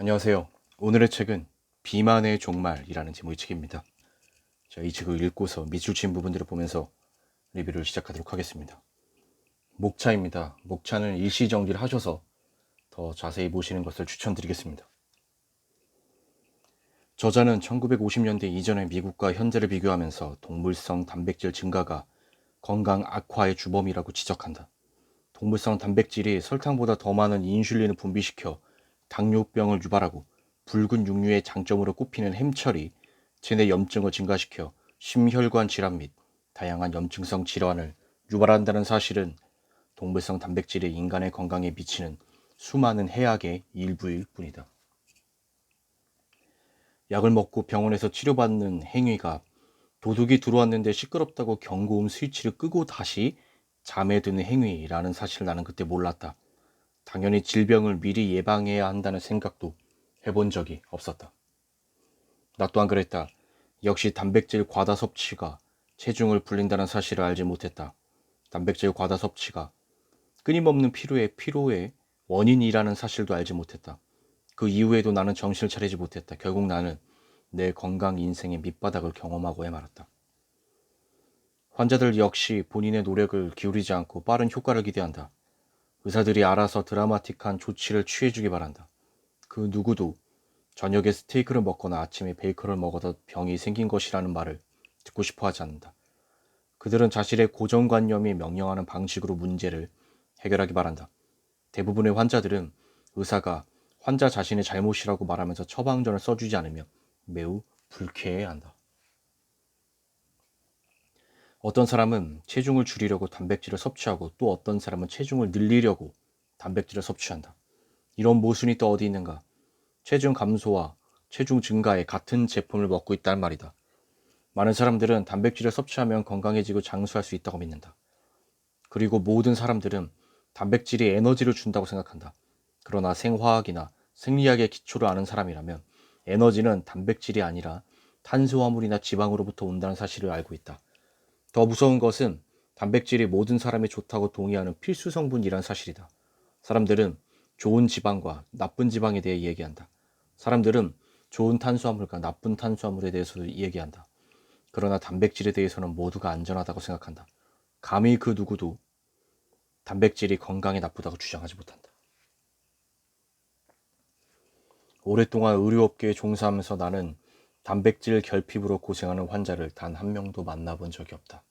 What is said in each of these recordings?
안녕하세요. 오늘의 책은 비만의 종말이라는 제목의 책입니다. 자, 이 책을 읽고서 밑줄 친 부분들을 보면서 리뷰를 시작하도록 하겠습니다. 목차입니다. 목차는 일시 정리를 하셔서 더 자세히 보시는 것을 추천드리겠습니다. 저자는 1950년대 이전의 미국과 현재를 비교하면서 동물성 단백질 증가가 건강 악화의 주범이라고 지적한다. 동물성 단백질이 설탕보다 더 많은 인슐린을 분비시켜 당뇨병을 유발하고 붉은 육류의 장점으로 꼽히는 햄철이 체내 염증을 증가시켜 심혈관 질환 및 다양한 염증성 질환을 유발한다는 사실은 동물성 단백질이 인간의 건강에 미치는 수많은 해악의 일부일 뿐이다. 약을 먹고 병원에서 치료받는 행위가 도둑이 들어왔는데 시끄럽다고 경고음 스위치를 끄고 다시 잠에 드는 행위라는 사실을 나는 그때 몰랐다. 당연히 질병을 미리 예방해야 한다는 생각도 해본 적이 없었다. 나 또한 그랬다. 역시 단백질 과다 섭취가 체중을 불린다는 사실을 알지 못했다. 단백질 과다 섭취가 끊임없는 피로의 피로의 원인이라는 사실도 알지 못했다. 그 이후에도 나는 정신을 차리지 못했다. 결국 나는 내 건강 인생의 밑바닥을 경험하고야 말았다. 환자들 역시 본인의 노력을 기울이지 않고 빠른 효과를 기대한다. 의사들이 알아서 드라마틱한 조치를 취해주기 바란다. 그 누구도 저녁에 스테이크를 먹거나 아침에 베이커를 먹어도 병이 생긴 것이라는 말을 듣고 싶어 하지 않는다. 그들은 자신의 고정관념이 명령하는 방식으로 문제를 해결하기 바란다. 대부분의 환자들은 의사가 환자 자신의 잘못이라고 말하면서 처방전을 써주지 않으면 매우 불쾌해한다. 어떤 사람은 체중을 줄이려고 단백질을 섭취하고 또 어떤 사람은 체중을 늘리려고 단백질을 섭취한다. 이런 모순이 또 어디 있는가? 체중 감소와 체중 증가에 같은 제품을 먹고 있다는 말이다. 많은 사람들은 단백질을 섭취하면 건강해지고 장수할 수 있다고 믿는다. 그리고 모든 사람들은 단백질이 에너지를 준다고 생각한다. 그러나 생화학이나 생리학의 기초를 아는 사람이라면 에너지는 단백질이 아니라 탄수화물이나 지방으로부터 온다는 사실을 알고 있다. 더 무서운 것은 단백질이 모든 사람이 좋다고 동의하는 필수 성분이란 사실이다. 사람들은 좋은 지방과 나쁜 지방에 대해 얘기한다. 사람들은 좋은 탄수화물과 나쁜 탄수화물에 대해서도 얘기한다. 그러나 단백질에 대해서는 모두가 안전하다고 생각한다. 감히 그 누구도 단백질이 건강에 나쁘다고 주장하지 못한다. 오랫동안 의료업계에 종사하면서 나는 단백질 결핍으로 고생하는 환자를 단 한 명도 만나본 적이 없다.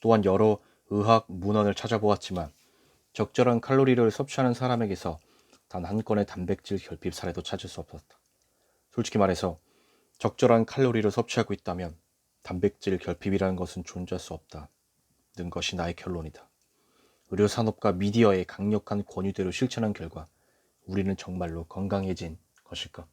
또한 여러 의학 문헌을 찾아보았지만 적절한 칼로리를 섭취하는 사람에게서 단 한 건의 단백질 결핍 사례도 찾을 수 없었다. 솔직히 말해서 적절한 칼로리를 섭취하고 있다면 단백질 결핍이라는 것은 존재할 수 없다 는 것이 나의 결론이다. 의료 산업과 미디어의 강력한 권유대로 실천한 결과 우리는 정말로 건강해진 것일까?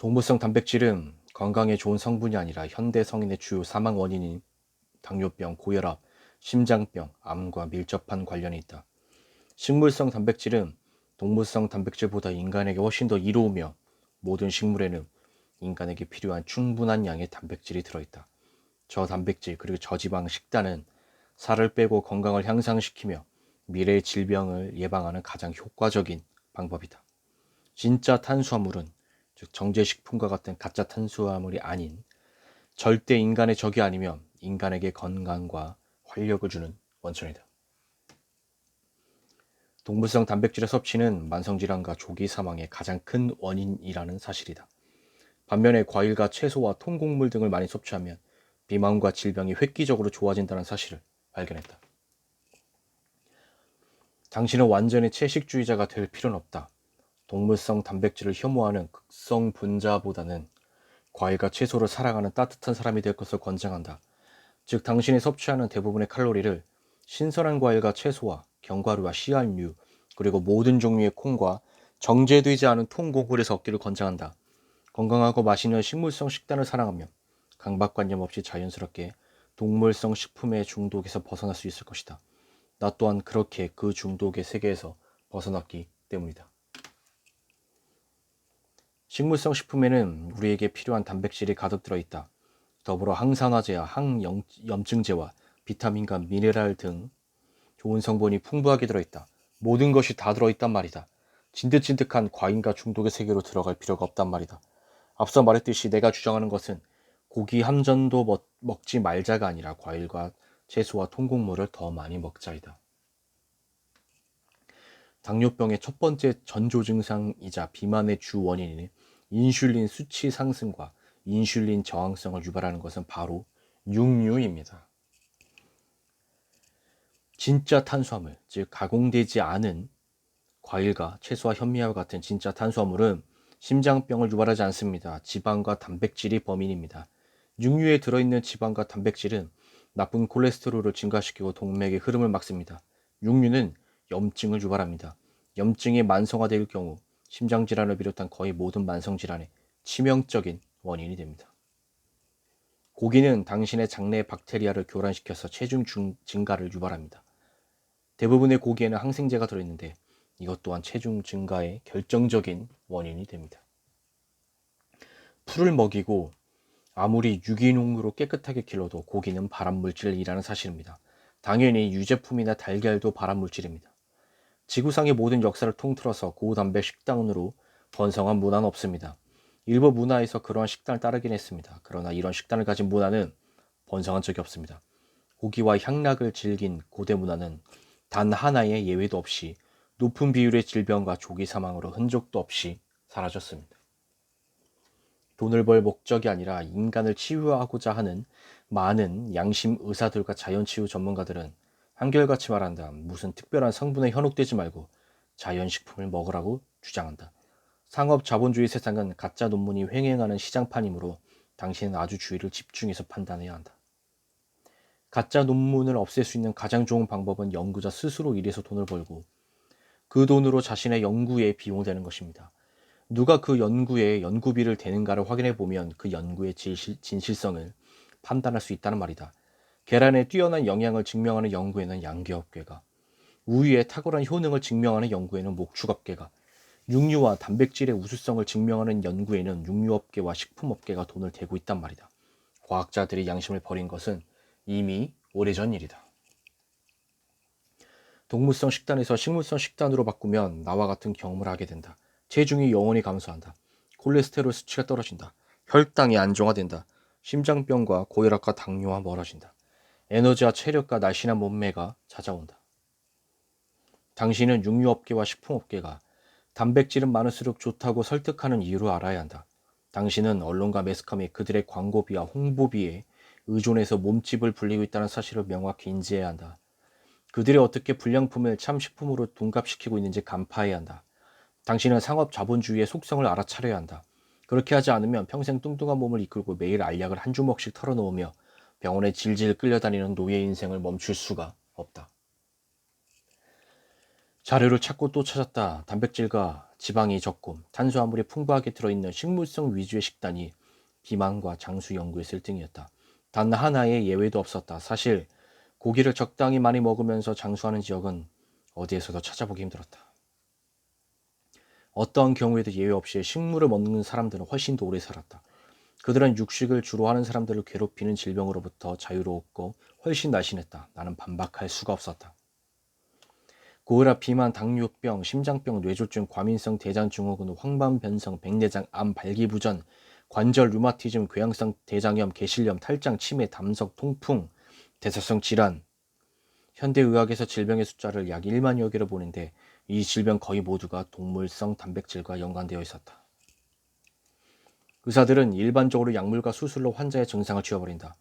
동물성 단백질은 건강에 좋은 성분이 아니라 현대 성인의 주요 사망 원인인 당뇨병, 고혈압, 심장병, 암과 밀접한 관련이 있다. 식물성 단백질은 동물성 단백질보다 인간에게 훨씬 더 이로우며 모든 식물에는 인간에게 필요한 충분한 양의 단백질이 들어있다. 저 단백질 그리고 저지방 식단은 살을 빼고 건강을 향상시키며 미래의 질병을 예방하는 가장 효과적인 방법이다. 진짜 탄수화물은 즉 정제식품과 같은 가짜 탄수화물이 아닌 절대 인간의 적이 아니면 인간에게 건강과 활력을 주는 원천이다. 동물성 단백질의 섭취는 만성질환과 조기 사망의 가장 큰 원인이라는 사실이다. 반면에 과일과 채소와 통곡물 등을 많이 섭취하면 비만과 질병이 획기적으로 좋아진다는 사실을 발견했다. 당신은 완전히 채식주의자가 될 필요는 없다. 동물성 단백질을 혐오하는 극성 분자보다는 과일과 채소를 사랑하는 따뜻한 사람이 될 것을 권장한다. 즉, 당신이 섭취하는 대부분의 칼로리를 신선한 과일과 채소와 견과류와 씨앗류, 그리고 모든 종류의 콩과 정제되지 않은 통곡물에서 얻기를 권장한다. 건강하고 맛있는 식물성 식단을 사랑하면 강박관념 없이 자연스럽게 동물성 식품의 중독에서 벗어날 수 있을 것이다. 나 또한 그렇게 그 중독의 세계에서 벗어났기 때문이다. 식물성 식품에는 우리에게 필요한 단백질이 가득 들어 있다. 더불어 항산화제와 항염증제와 비타민과 미네랄 등 좋은 성분이 풍부하게 들어 있다. 모든 것이 다 들어 있단 말이다. 진득진득한 과잉과 중독의 세계로 들어갈 필요가 없단 말이다. 앞서 말했듯이 내가 주장하는 것은 고기 한 전도 먹, 먹지 말자가 아니라 과일과 채소와 통곡물을 더 많이 먹자이다. 당뇨병의 첫 번째 전조 증상이자 비만의 주 원인인 인슐린 수치 상승과 인슐린 저항성을 유발하는 것은 바로 육류입니다. 진짜 탄수화물, 즉 가공되지 않은 과일과 채소와 현미와 같은 진짜 탄수화물은 심장병을 유발하지 않습니다. 지방과 단백질이 범인입니다. 육류에 들어있는 지방과 단백질은 나쁜 콜레스테롤을 증가시키고 동맥의 흐름을 막습니다. 육류는 염증을 유발합니다. 염증이 만성화될 경우 심장질환을 비롯한 거의 모든 만성질환의 치명적인 원인이 됩니다. 고기는 당신의 장내 박테리아를 교란시켜서 체중 증가를 유발합니다. 대부분의 고기에는 항생제가 들어있는데 이것 또한 체중 증가의 결정적인 원인이 됩니다. 풀을 먹이고 아무리 유기농으로 깨끗하게 길러도 고기는 발암물질이라는 사실입니다. 당연히 유제품이나 달걀도 발암물질입니다. 지구상의 모든 역사를 통틀어서 고단백 식단으로 번성한 문화는 없습니다. 일부 문화에서 그러한 식단을 따르긴 했습니다. 그러나 이런 식단을 가진 문화는 번성한 적이 없습니다. 고기와 향락을 즐긴 고대 문화는 단 하나의 예외도 없이 높은 비율의 질병과 조기 사망으로 흔적도 없이 사라졌습니다. 돈을 벌 목적이 아니라 인간을 치유하고자 하는 많은 양심 의사들과 자연 치유 전문가들은 한결같이 말한다. 무슨 특별한 성분에 현혹되지 말고 자연식품을 먹으라고 주장한다. 상업 자본주의 세상은 가짜 논문이 횡행하는 시장판이므로 당신은 아주 주의를 집중해서 판단해야 한다. 가짜 논문을 없앨 수 있는 가장 좋은 방법은 연구자 스스로 일해서 돈을 벌고 그 돈으로 자신의 연구에 비용되는 것입니다. 누가 그 연구에 연구비를 대는가를 확인해 보면 그 연구의 진실, 진실성을 판단할 수 있다는 말이다. 계란의 뛰어난 영양을 증명하는 연구에는 양계업계가, 우유의 탁월한 효능을 증명하는 연구에는 목축업계가, 육류와 단백질의 우수성을 증명하는 연구에는 육류업계와 식품업계가 돈을 대고 있단 말이다. 과학자들이 양심을 버린 것은 이미 오래전 일이다. 동물성 식단에서 식물성 식단으로 바꾸면 나와 같은 경험을 하게 된다. 체중이 영원히 감소한다. 콜레스테롤 수치가 떨어진다. 혈당이 안정화된다. 심장병과 고혈압과 당뇨와 멀어진다. 에너지와 체력과 날씬한 몸매가 찾아온다. 당신은 육류업계와 식품업계가 단백질은 많을수록 좋다고 설득하는 이유를 알아야 한다. 당신은 언론과 매스컴이 그들의 광고비와 홍보비에 의존해서 몸집을 불리고 있다는 사실을 명확히 인지해야 한다. 그들이 어떻게 불량품을 참 식품으로 둔갑시키고 있는지 간파해야 한다. 당신은 상업 자본주의의 속성을 알아차려야 한다. 그렇게 하지 않으면 평생 뚱뚱한 몸을 이끌고 매일 알약을 한 주먹씩 털어놓으며 병원에 질질 끌려다니는 노예 인생을 멈출 수가 없다. 자료를 찾고 또 찾았다. 단백질과 지방이 적고 탄수화물이 풍부하게 들어있는 식물성 위주의 식단이 비만과 장수 연구에 쓸등이었다. 단 하나의 예외도 없었다. 사실 고기를 적당히 많이 먹으면서 장수하는 지역은 어디에서도 찾아보기 힘들었다. 어떠한 경우에도 예외 없이 식물을 먹는 사람들은 훨씬 더 오래 살았다. 그들은 육식을 주로 하는 사람들을 괴롭히는 질병으로부터 자유로웠고 훨씬 날씬했다. 나는 반박할 수가 없었다. 고혈압, 비만, 당뇨병, 심장병, 뇌졸중, 과민성 대장증후군, 황반변성, 백내장, 암, 발기부전, 관절 류마티즘, 궤양성 대장염, 개실염, 탈장, 치매, 담석, 통풍, 대사성 질환. 현대의학에서 질병의 숫자를 약 1만여 개로 보는데 이 질병 거의 모두가 동물성 단백질과 연관되어 있었다. 의사들은 일반적으로 약물과 수술로 환자의 증상을 지워버린다.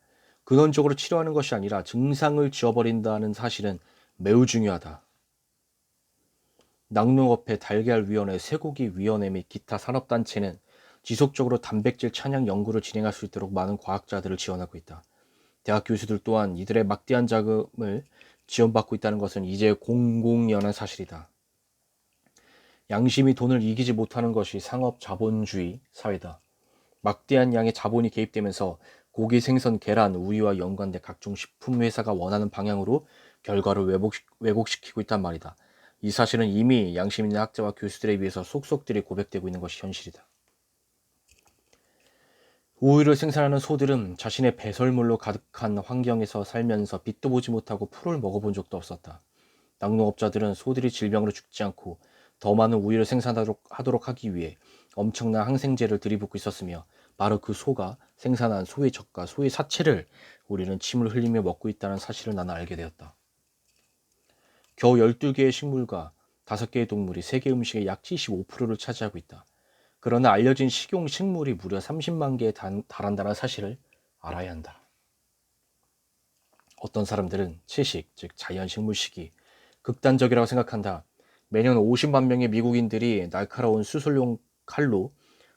근원적으로 치료하는 것이 아니라 증상을 지워버린다는 사실은 매우 중요하다. 낙농업회 달걀위원회, 쇠고기위원회 및 기타 산업단체는 지속적으로 단백질 찬양 연구를 진행할 수 있도록 많은 과학자들을 지원하고 있다. 대학 교수들 또한 이들의 막대한 자금을 지원받고 있다는 것은 이제 공공연한 사실이다. 양심이 돈을 이기지 못하는 것이 상업 자본주의 사회다. 막대한 양의 자본이 개입되면서 고기, 생선, 계란, 우유와 연관된 각종 식품 회사가 원하는 방향으로 결과를 왜곡시 키고 있단 말이다. 이 사실은 이미 양심 있는 학자와 교수들에 비해서 속속들이 고백되고 있는 것이 현실이다. 우유를 생산하는 소들은 자신의 배설물로 가득한 환경에서 살면서 빛도 보지 못하고 풀을 먹어본 적도 없었다. 낙농업자들은 소들이 질병으로 죽지 않고 더 많은 우유를 생산하도록 하도록 하기 위해 엄청난 항생제를 들이붓고 있었으며 바로 그 소가 생산한 소의 젖과 소의 사체를 우리는 침을 흘리며 먹고 있다는 사실을 나는 알게 되었다. 겨우 12개의 식물과 5개의 동물이 세계 음식의 약 75%를 차지하고 있다. 그러나 알려진 식용 식물이 무려 30만 개에 단- 달한다는 사실을 알아야 한다. 어떤 사람들은 채식, 즉 자연 식물식이 극단적이라고 생각한다. 매년 50만 명의 미국인들이 날카로운 수술용 칼로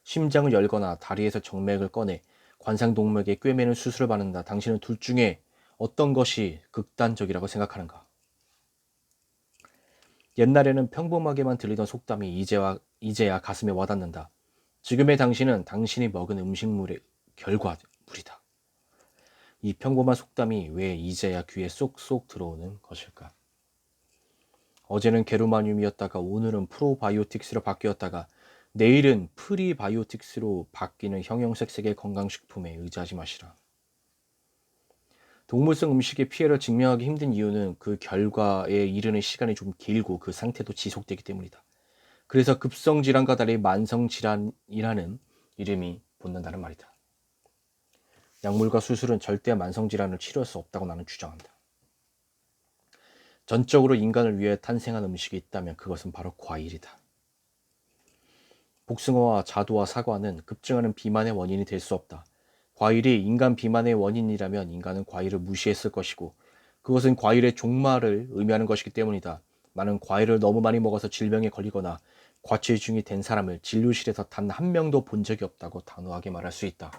심장을 열거나 다리에서 정맥을 꺼내 관상동맥에 꿰매는 수술을 받는다. 당신은 둘 중에 어떤 것이 극단적이라고 생각하는가? 옛날에는 평범하게만 들리던 속담이 이제와, 이제야 가슴에 와닿는다. 지금의 당신은 당신이 먹은 음식물의 결과물이다. 이 평범한 속담이 왜 이제야 귀에 쏙쏙 들어오는 것일까? 어제는 게루마늄이었다가 오늘은 프로바이오틱스로 바뀌었다가 내일은 프리바이오틱스로 바뀌는 형형색색의 건강식품에 의지하지 마시라. 동물성 음식의 피해를 증명하기 힘든 이유는 그 결과에 이르는 시간이 좀 길고 그 상태도 지속되기 때문이다. 그래서 급성질환과 달리 만성질환이라는 이름이 붙는다는 말이다. 약물과 수술은 절대 만성질환을 치료할 수 없다고 나는 주장한다. 전적으로 인간을 위해 탄생한 음식이 있다면 그것은 바로 과일이다. 복숭아와 자두와 사과는 급증하는 비만의 원인이 될 수 없다. 과일이 인간 비만의 원인이라면 인간은 과일을 무시했을 것이고 그것은 과일의 종말을 의미하는 것이기 때문이다. 나는 과일을 너무 많이 먹어서 질병에 걸리거나 과체중이 된 사람을 진료실에서 단 한 명도 본 적이 없다고 단호하게 말할 수 있다.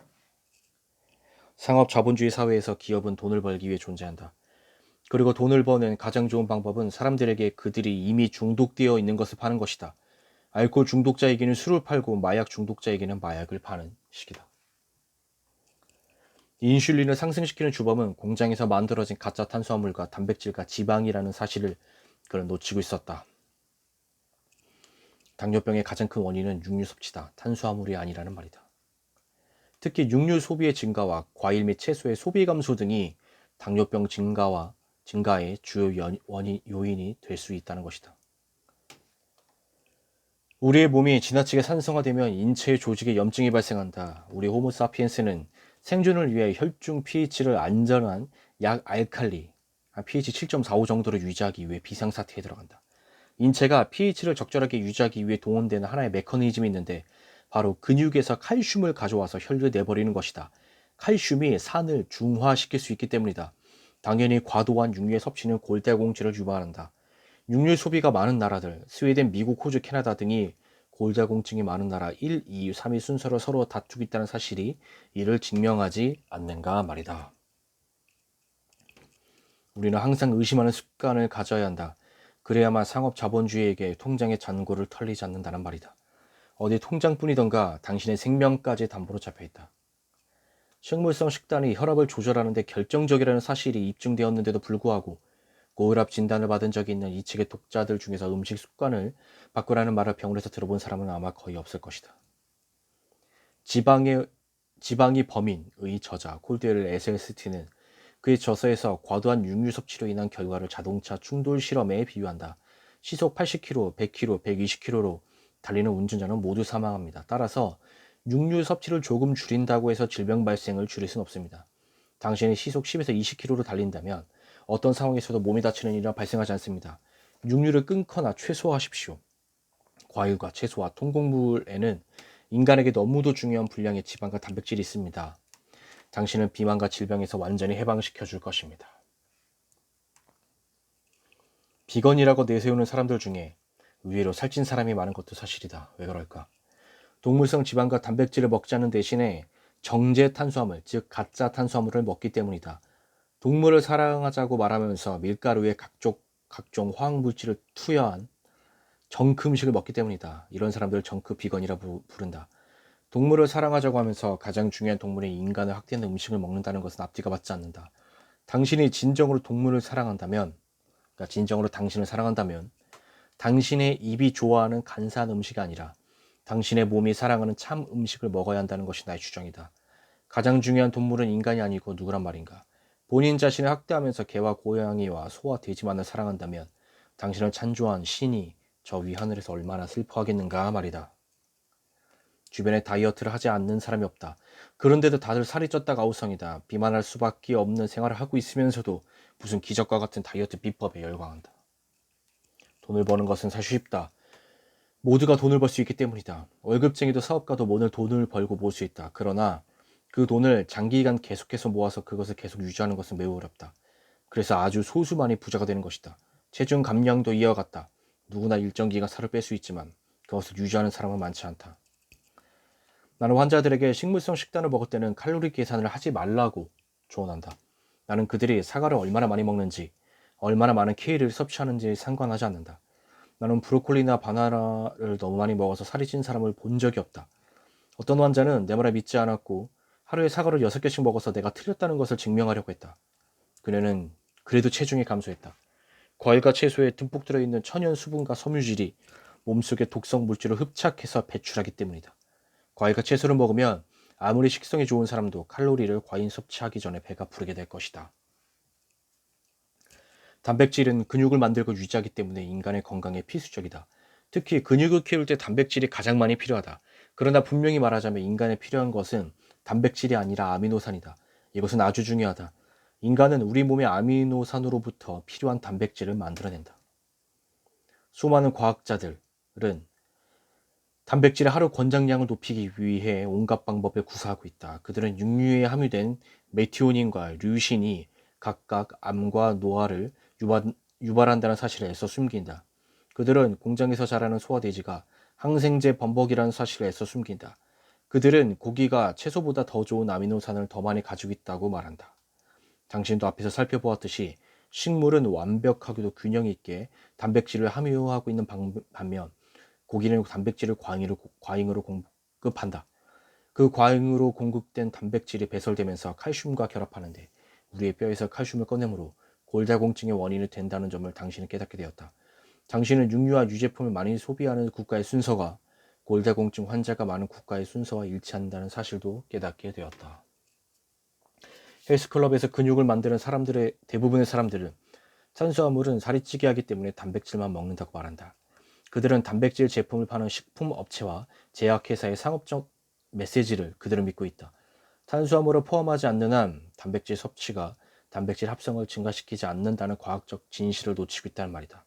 상업 자본주의 사회에서 기업은 돈을 벌기 위해 존재한다. 그리고 돈을 버는 가장 좋은 방법은 사람들에게 그들이 이미 중독되어 있는 것을 파는 것이다. 알코올 중독자에게는 술을 팔고 마약 중독자에게는 마약을 파는 식이다. 인슐린을 상승시키는 주범은 공장에서 만들어진 가짜 탄수화물과 단백질과 지방이라는 사실을 그는 놓치고 있었다. 당뇨병의 가장 큰 원인은 육류 섭취다. 탄수화물이 아니라는 말이다. 특히 육류 소비의 증가와 과일 및 채소의 소비 감소 등이 당뇨병 증가와 증가의 주요 연- 원인 요인이 될 수 있다는 것이다. 우리의 몸이 지나치게 산성화되면 인체의 조직에 염증이 발생한다. 우리 호모사피엔스는 생존을 위해 혈중 pH를 안전한 약 알칼리 pH 7.45 정도로 유지하기 위해 비상사태에 들어간다. 인체가 pH를 적절하게 유지하기 위해 동원되는 하나의 메커니즘이 있는데 바로 근육에서 칼슘을 가져와서 혈류에 내버리는 것이다. 칼슘이 산을 중화시킬 수 있기 때문이다. 당연히 과도한 육류의 섭취는 골다공증을 유발한다. 육류 소비가 많은 나라들, 스웨덴, 미국, 호주, 캐나다 등이 골다공증이 많은 나라 1, 2, 3위 순서로 서로 다투고 있다는 사실이 이를 증명하지 않는가 말이다. 우리는 항상 의심하는 습관을 가져야 한다. 그래야만 상업 자본주의에게 통장의 잔고를 털리지 않는다는 말이다. 어디 통장뿐이던가 당신의 생명까지 담보로 잡혀 있다. 식물성 식단이 혈압을 조절하는 데 결정적이라는 사실이 입증되었는데도 불구하고 고혈압 진단을 받은 적이 있는 이 책의 독자들 중에서 음식 습관을 바꾸라는 말을 병원에서 들어본 사람은 아마 거의 없을 것이다. 지방의 지방이 범인의 저자 콜드웰 에셀스티는 그의 저서에서 과도한 육류 섭취로 인한 결과를 자동차 충돌 실험에 비유한다. 시속 80km, 100km, 120km로 달리는 운전자는 모두 사망합니다. 따라서 육류 섭취를 조금 줄인다고 해서 질병 발생을 줄일 수는 없습니다. 당신이 시속 10에서 20km로 달린다면 어떤 상황에서도 몸이 다치는 일은 발생하지 않습니다. 육류를 끊거나 최소화하십시오. 과일과 채소와 통곡물에는 인간에게 너무도 중요한 분량의 지방과 단백질이 있습니다. 당신은 비만과 질병에서 완전히 해방시켜 줄 것입니다. 비건이라고 내세우는 사람들 중에 의외로 살찐 사람이 많은 것도 사실이다. 왜 그럴까? 동물성 지방과 단백질을 먹지 않는 대신에 정제 탄수화물, 즉 가짜 탄수화물을 먹기 때문이다. 동물을 사랑하자고 말하면서 밀가루에 각종, 각종 화학물질을 투여한 정크 음식을 먹기 때문이다. 이런 사람들을 정크 비건이라 부, 부른다. 동물을 사랑하자고 하면서 가장 중요한 동물인 인간을 학대하는 음식을 먹는다는 것은 앞뒤가 맞지 않는다. 당신이 진정으로 동물을 사랑한다면, 그러니까 진정으로 당신을 사랑한다면, 당신의 입이 좋아하는 간사한 음식이 아니라 당신의 몸이 사랑하는 참 음식을 먹어야 한다는 것이 나의 주장이다. 가장 중요한 동물은 인간이 아니고 누구란 말인가? 본인 자신을 학대하면서 개와 고양이와 소와 돼지만을 사랑한다면 당신을 찬조한 신이 저 위하늘에서 얼마나 슬퍼하겠는가 말이다. 주변에 다이어트를 하지 않는 사람이 없다. 그런데도 다들 살이 쪘다가 아우성이다. 비만할 수밖에 없는 생활을 하고 있으면서도 무슨 기적과 같은 다이어트 비법에 열광한다. 돈을 버는 것은 사실 쉽다. 모두가 돈을 벌 수 있기 때문이다. 월급쟁이도 사업가도 오늘 돈을 벌고 모을 수 있다. 그러나 그 돈을 장기간 계속해서 모아서 그것을 계속 유지하는 것은 매우 어렵다. 그래서 아주 소수만이 부자가 되는 것이다. 체중 감량도 이와 같다. 누구나 일정 기간 살을 뺄 수 있지만 그것을 유지하는 사람은 많지 않다. 나는 환자들에게 식물성 식단을 먹을 때는 칼로리 계산을 하지 말라고 조언한다. 나는 그들이 사과를 얼마나 많이 먹는지, 얼마나 많은 케일을 섭취하는지 상관하지 않는다. 나는 브로콜리나 바나나를 너무 많이 먹어서 살이 찐 사람을 본 적이 없다. 어떤 환자는 내 말을 믿지 않았고 하루에 사과를 6개씩 먹어서 내가 틀렸다는 것을 증명하려고 했다. 그녀는 그래도 체중이 감소했다. 과일과 채소에 듬뿍 들어있는 천연 수분과 섬유질이 몸속에 독성 물질을 흡착해서 배출하기 때문이다. 과일과 채소를 먹으면 아무리 식성이 좋은 사람도 칼로리를 과잉 섭취하기 전에 배가 부르게 될 것이다. 단백질은 근육을 만들고 유지하기 때문에 인간의 건강에 필수적이다. 특히 근육을 키울 때 단백질이 가장 많이 필요하다. 그러나 분명히 말하자면 인간에 필요한 것은 단백질이 아니라 아미노산이다. 이것은 아주 중요하다. 인간은 우리 몸의 아미노산으로부터 필요한 단백질을 만들어낸다. 수많은 과학자들은 단백질의 하루 권장량을 높이기 위해 온갖 방법을 구사하고 있다. 그들은 육류에 함유된 메티오닌과 류신이 각각 암과 노화를 유발, 유발한다는 사실을 애써 숨긴다. 그들은 공장에서 자라는 소화돼지가 항생제 범벅이라는 사실을 애써 숨긴다. 그들은 고기가 채소보다 더 좋은 아미노산을 더 많이 가지고 있다고 말한다. 당신도 앞에서 살펴보았듯이 식물은 완벽하게도 균형 있게 단백질을 함유하고 있는 반면 고기는 단백질을 과잉으로, 과잉으로 공급한다. 그 과잉으로 공급된 단백질이 배설되면서 칼슘과 결합하는데 우리의 뼈에서 칼슘을 꺼내므로 골다공증의 원인이 된다는 점을 당신은 깨닫게 되었다. 당신은 육류와 유제품을 많이 소비하는 국가의 순서가 골다공증 환자가 많은 국가의 순서와 일치한다는 사실도 깨닫게 되었다. 헬스클럽에서 근육을 만드는 사람들의 대부분의 사람들은 탄수화물은 살이 찌게 하기 때문에 단백질만 먹는다고 말한다. 그들은 단백질 제품을 파는 식품 업체와 제약회사의 상업적 메시지를 그들은 믿고 있다. 탄수화물을 포함하지 않는 한 단백질 섭취가 단백질 합성을 증가시키지 않는다는 과학적 진실을 놓치고 있다는 말이다.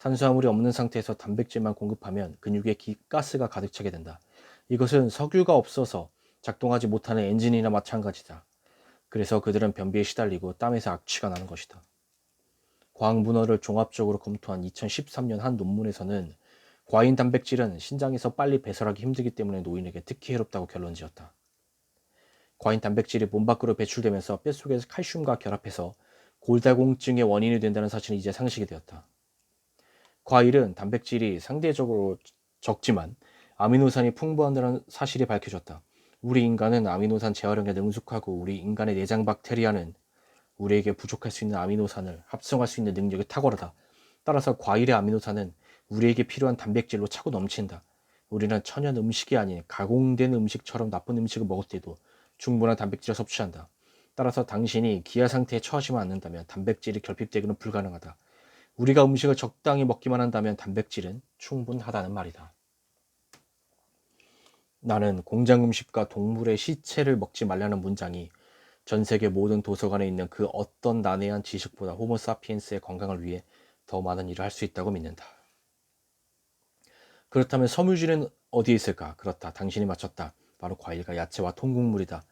탄수화물이 없는 상태에서 단백질만 공급하면 근육에 기, 가스가 가득 차게 된다. 이것은 석유가 없어서 작동하지 못하는 엔진이나 마찬가지다. 그래서 그들은 변비에 시달리고 땀에서 악취가 나는 것이다. 과학 문헌을 종합적으로 검토한 2013년 한 논문에서는 과인 단백질은 신장에서 빨리 배설하기 힘들기 때문에 노인에게 특히 해롭다고 결론지었다. 과인 단백질이 몸 밖으로 배출되면서 뼛속에서 칼슘과 결합해서 골다공증의 원인이 된다는 사실은 이제 상식이 되었다. 과일은 단백질이 상대적으로 적지만 아미노산이 풍부한다는 사실이 밝혀졌다. 우리 인간은 아미노산 재활용에 능숙하고 우리 인간의 내장 박테리아는 우리에게 부족할 수 있는 아미노산을 합성할 수 있는 능력이 탁월하다. 따라서 과일의 아미노산은 우리에게 필요한 단백질로 차고 넘친다. 우리는 천연 음식이 아닌 가공된 음식처럼 나쁜 음식을 먹을 때도 충분한 단백질을 섭취한다. 따라서 당신이 기아 상태에 처하지만 않는다면 단백질이 결핍되기는 불가능하다. 우리가 음식을 적당히 먹기만 한다면 단백질은 충분하다는 말이다. 나는 공장 음식과 동물의 시체를 먹지 말라는 문장이 전 세계 모든 도서관에 있는 그 어떤 난해한 지식보다 호모사피엔스의 건강을 위해 더 많은 일을 할 수 있다고 믿는다. 그렇다면 섬유질은 어디에 있을까? 그렇다. 당신이 맞췄다. 바로 과일과 야채와 통곡물이다.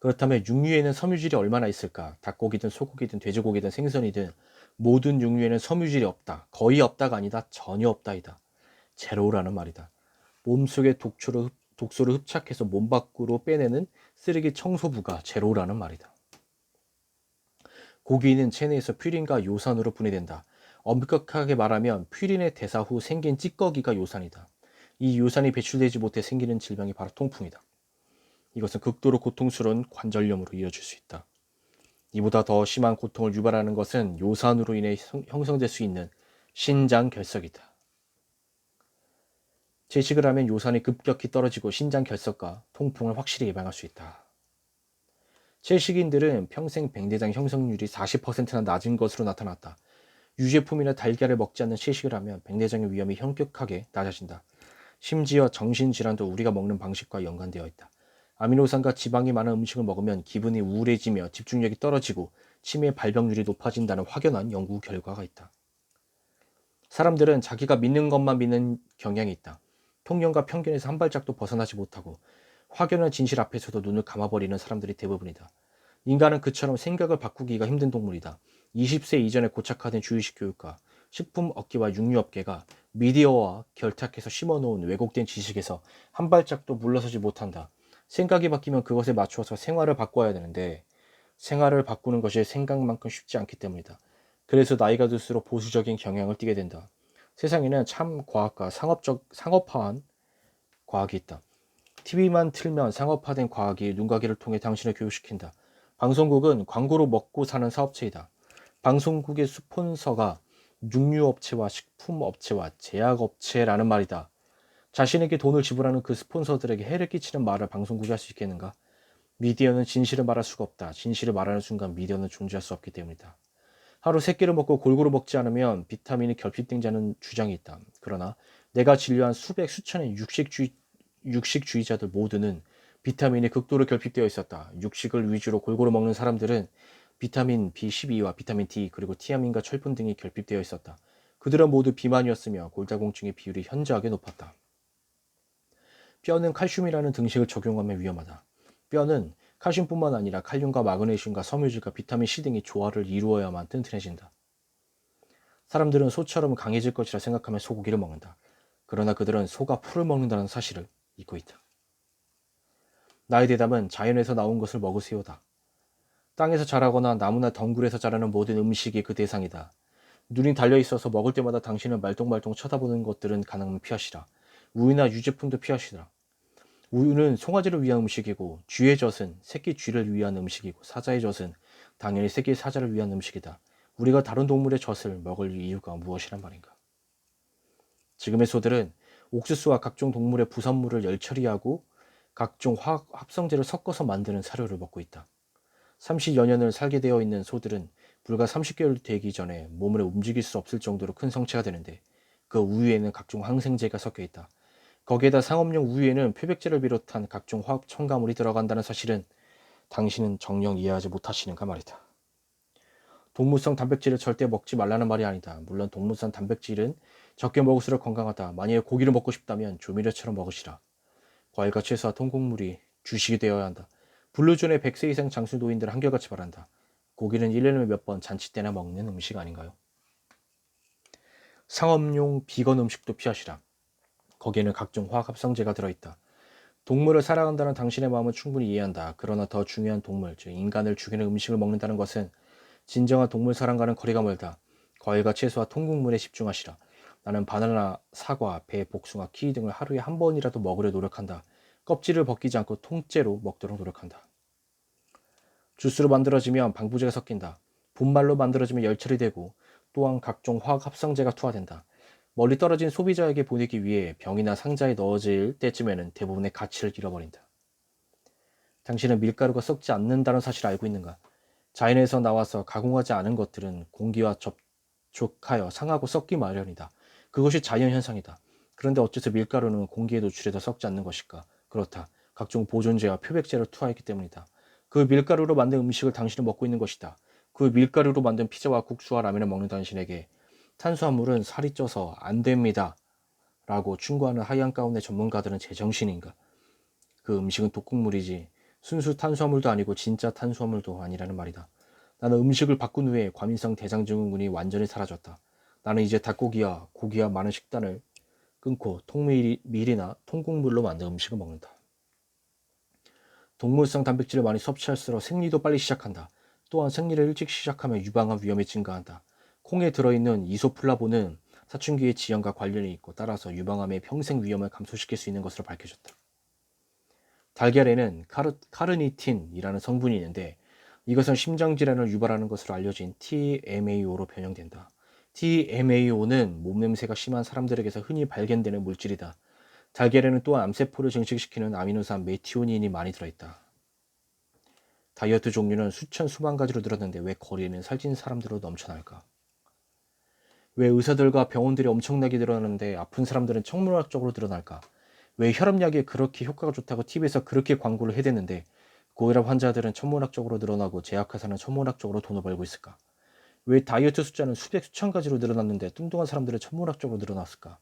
그렇다면 육류에는 섬유질이 얼마나 있을까? 닭고기든 소고기든 돼지고기든 생선이든 모든 육류에는 섬유질이 없다. 거의 없다가 아니다. 전혀 없다이다. 제로라는 말이다. 몸속에 독초를, 독소를 흡착해서 몸 밖으로 빼내는 쓰레기 청소부가 제로라는 말이다. 고기는 체내에서 퓨린과 요산으로 분해된다. 엄격하게 말하면 퓨린의 대사 후 생긴 찌꺼기가 요산이다. 이 요산이 배출되지 못해 생기는 질병이 바로 통풍이다. 이것은 극도로 고통스러운 관절염으로 이어질 수 있다. 이보다 더 심한 고통을 유발하는 것은 요산으로 인해 형성될 수 있는 신장 결석이다. 채식을 하면 요산이 급격히 떨어지고 신장 결석과 통풍을 확실히 예방할 수 있다. 채식인들은 평생 백내장 형성률이 40%나 낮은 것으로 나타났다. 유제품이나 달걀을 먹지 않는 채식을 하면 백내장의 위험이 현격하게 낮아진다. 심지어 정신질환도 우리가 먹는 방식과 연관되어 있다. 아미노산과 지방이 많은 음식을 먹으면 기분이 우울해지며 집중력이 떨어지고 치매 발병률이 높아진다는 확연한 연구 결과가 있다. 사람들은 자기가 믿는 것만 믿는 경향이 있다. 통념과 편견에서 한 발짝도 벗어나지 못하고 확연한 진실 앞에서도 눈을 감아버리는 사람들이 대부분이다. 인간은 그처럼 생각을 바꾸기가 힘든 동물이다. 20세 이전에 고착화된 주의식 교육과 식품 업계와 육류업계가 미디어와 결탁해서 심어놓은 왜곡된 지식에서 한 발짝도 물러서지 못한다. 생각이 바뀌면 그것에 맞추어서 생활을 바꿔야 되는데 생활을 바꾸는 것이 생각만큼 쉽지 않기 때문이다. 그래서 나이가 들수록 보수적인 경향을 띠게 된다. 세상에는 참 과학과 상업적, 상업화한 과학이 있다. TV만 틀면 상업화된 과학이 눈가기를 통해 당신을 교육시킨다. 방송국은 광고로 먹고 사는 사업체이다. 방송국의 스폰서가 육류업체와 식품업체와 제약업체라는 말이다. 자신에게 돈을 지불하는 그 스폰서들에게 해를 끼치는 말을 방송국이 할 수 있겠는가? 미디어는 진실을 말할 수가 없다. 진실을 말하는 순간 미디어는 존재할 수 없기 때문이다. 하루 세 끼를 먹고 골고루 먹지 않으면 비타민이 결핍된다는 주장이 있다. 그러나 내가 진료한 수백 수천의 육식주의, 육식주의자들 모두는 비타민이 극도로 결핍되어 있었다. 육식을 위주로 골고루 먹는 사람들은 비타민 B12와 비타민 D 그리고 티아민과 철분 등이 결핍되어 있었다. 그들은 모두 비만이었으며 골다공증의 비율이 현저하게 높았다. 뼈는 칼슘이라는 등식을 적용하면 위험하다. 뼈는 칼슘뿐만 아니라 칼륨과 마그네슘과 섬유질과 비타민 C 등이 조화를 이루어야만 튼튼해진다. 사람들은 소처럼 강해질 것이라 생각하며 소고기를 먹는다. 그러나 그들은 소가 풀을 먹는다는 사실을 잊고 있다. 나의 대답은 자연에서 나온 것을 먹으세요다. 땅에서 자라거나 나무나 덩굴에서 자라는 모든 음식이 그 대상이다. 눈이 달려 있어서 먹을 때마다 당신을 말똥말똥 쳐다보는 것들은 가능하면 피하시라. 우유나 유제품도 피하시라. 우유는 송아지를 위한 음식이고 쥐의 젖은 새끼 쥐를 위한 음식이고 사자의 젖은 당연히 새끼 사자를 위한 음식이다. 우리가 다른 동물의 젖을 먹을 이유가 무엇이란 말인가? 지금의 소들은 옥수수와 각종 동물의 부산물을 열처리하고 각종 화학 합성제를 섞어서 만드는 사료를 먹고 있다. 30여 년을 살게 되어 있는 소들은 불과 30개월 되기 전에 몸을 움직일 수 없을 정도로 큰 성체가 되는데 그 우유에는 각종 항생제가 섞여 있다. 거기에다 상업용 우유에는 표백제를 비롯한 각종 화학 첨가물이 들어간다는 사실은 당신은 정녕 이해하지 못하시는가 말이다. 동물성 단백질을 절대 먹지 말라는 말이 아니다. 물론 동물성 단백질은 적게 먹을수록 건강하다. 만약에 고기를 먹고 싶다면 조미료처럼 먹으시라. 과일과 채소와 통곡물이 주식이 되어야 한다. 블루존의 100세 이상 장수 노인들 한결같이 바란다. 고기는 1년에 몇 번 잔치 때나 먹는 음식 아닌가요? 상업용 비건 음식도 피하시라. 거기에는 각종 화학 합성제가 들어있다. 동물을 사랑한다는 당신의 마음은 충분히 이해한다. 그러나 더 중요한 동물, 즉 인간을 죽이는 음식을 먹는다는 것은 진정한 동물 사랑과는 거리가 멀다. 과일과 채소와 통곡물에 집중하시라. 나는 바나나, 사과, 배, 복숭아, 키위 등을 하루에 한 번이라도 먹으려 노력한다. 껍질을 벗기지 않고 통째로 먹도록 노력한다. 주스로 만들어지면 방부제가 섞인다. 분말로 만들어지면 열처리 되고 또한 각종 화학 합성제가 투하된다. 멀리 떨어진 소비자에게 보내기 위해 병이나 상자에 넣어질 때쯤에는 대부분의 가치를 잃어버린다. 당신은 밀가루가 썩지 않는다는 사실을 알고 있는가? 자연에서 나와서 가공하지 않은 것들은 공기와 접촉하여 상하고 썩기 마련이다. 그것이 자연 현상이다. 그런데 어째서 밀가루는 공기에 노출해서 썩지 않는 것일까? 그렇다. 각종 보존제와 표백제를 투하했기 때문이다. 그 밀가루로 만든 음식을 당신은 먹고 있는 것이다. 그 밀가루로 만든 피자와 국수와 라면을 먹는 당신에게 탄수화물은 살이 쪄서 안 됩니다. 라고 충고하는 하얀 가운의 전문가들은 제정신인가? 그 음식은 독극물이지 순수 탄수화물도 아니고 진짜 탄수화물도 아니라는 말이다. 나는 음식을 바꾼 후에 과민성 대장증후군이 완전히 사라졌다. 나는 이제 닭고기와 고기와 많은 식단을 끊고 통밀이나 통곡물로 만든 음식을 먹는다. 동물성 단백질을 많이 섭취할수록 생리도 빨리 시작한다. 또한 생리를 일찍 시작하면 유방암 위험이 증가한다. 콩에 들어있는 이소플라본은 사춘기의 지연과 관련이 있고 따라서 유방암의 평생 위험을 감소시킬 수 있는 것으로 밝혀졌다. 달걀에는 카르, 카르니틴이라는 성분이 있는데 이것은 심장질환을 유발하는 것으로 알려진 TMAO로 변형된다. TMAO는 몸냄새가 심한 사람들에게서 흔히 발견되는 물질이다. 달걀에는 또한 암세포를 증식시키는 아미노산 메티오닌이 많이 들어있다. 다이어트 종류는 수천 수만 가지로 늘었는데 왜 거리에는 살찐 사람들로 넘쳐날까? 왜 의사들과 병원들이 엄청나게 늘어나는데 아픈 사람들은 천문학적으로 늘어날까? 왜 혈압약이 그렇게 효과가 좋다고 TV에서 그렇게 광고를 해댔는데 고혈압 환자들은 천문학적으로 늘어나고 제약회사는 천문학적으로 돈을 벌고 있을까? 왜 다이어트 숫자는 수백 수천 가지로 늘어났는데 뚱뚱한 사람들은 천문학적으로 늘어났을까?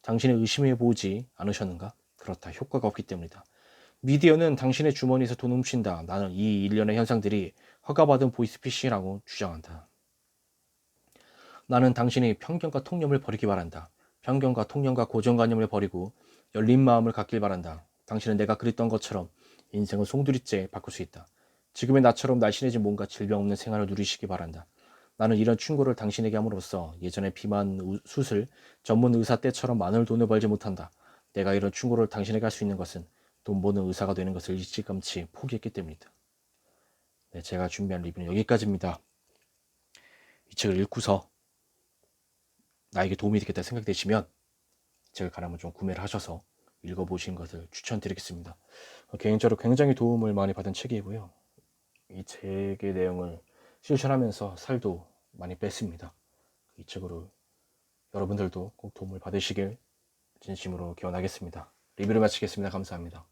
당신은 의심해 보지 않으셨는가? 그렇다. 효과가 없기 때문이다. 미디어는 당신의 주머니에서 돈 훔친다. 나는 이 일련의 현상들이 허가받은 보이스피싱이라고 주장한다. 나는 당신이 편견과 통념을 버리기 바란다. 편견과 통념과 고정관념을 버리고 열린 마음을 갖길 바란다. 당신은 내가 그랬던 것처럼 인생을 송두리째 바꿀 수 있다. 지금의 나처럼 날씬해진 몸과 질병 없는 생활을 누리시기 바란다. 나는 이런 충고를 당신에게 함으로써 예전에 비만 우- 수술 전문 의사 때처럼 많은 돈을 벌지 못한다. 내가 이런 충고를 당신에게 할 수 있는 것은 돈 버는 의사가 되는 것을 일찌감치 포기했기 때문이다. 네, 제가 준비한 리뷰는 여기까지입니다. 이 책을 읽고서 나에게 도움이 되겠다 생각되시면 책을 가라면 좀 구매를 하셔서 읽어보시는 것을 추천드리겠습니다. 어, 개인적으로 굉장히 도움을 많이 받은 책이고요. 이 책의 내용을 실천하면서 살도 많이 뺐습니다. 이 책으로 여러분들도 꼭 도움을 받으시길 진심으로 기원하겠습니다. 리뷰를 마치겠습니다. 감사합니다.